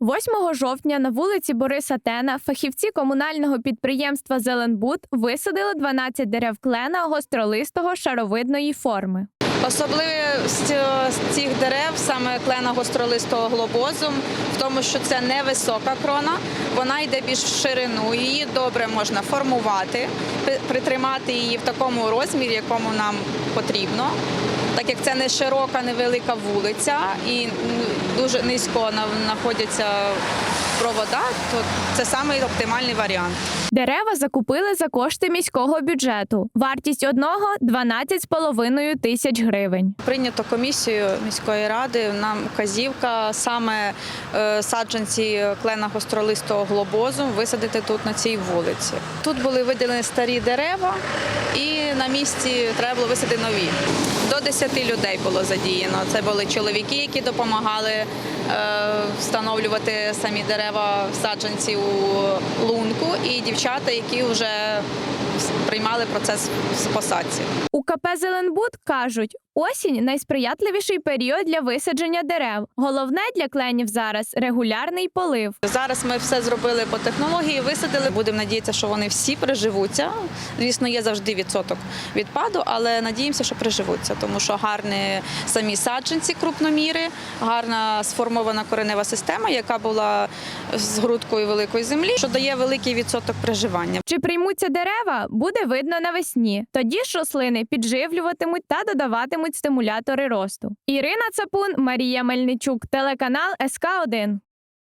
8 жовтня на вулиці Бориса Тена фахівці комунального підприємства Зеленбуд висадили 12 дерев клена гостролистого шаровидної форми. Особливість е, цих дерев, саме клена гостролистого глобозу, в тому, що це невисока крона, вона йде більш в ширину, її добре можна формувати, притримати її в такому розмірі, якому нам потрібно. Так як це не широка, невелика вулиця і дуже низько на- знаходяться провода, то це самий оптимальний варіант. Дерева закупили за кошти міського бюджету. Вартість одного 12,5 тисяч гривень. Прийнято комісією міської ради. Нам вказівка саме е, саджанці клена гостролистого глобозу висадити тут на цій вулиці. Тут були виділені старі дерева, і на місці треба було висадити нові. До 10 людей було задіяно. Це були чоловіки, які допомагали е, встановлювати самі дерева саджанці у лунку, і дівчата, які вже приймали процес посадці. У КП Зеленбуд кажуть, осінь найсприятливіший період для висадження дерев. Головне для кленів зараз регулярний полив. Зараз ми все зробили по технології, висадили. Будемо надіятися, що вони всі приживуться. Звісно, є завжди відсоток відпаду, але надіємося, що приживуться, тому що гарні самі саджанці, крупноміри, гарна сформована коренева система, яка була з грудкою великої землі, що дає великий відсоток приживання. Чи приймуться дерева, буде видно навесні. Тоді ж рослини підживлюватимуть та додаватимуть стимулятори росту. Ірина Цапун, Марія Мельничук, телеканал СК 1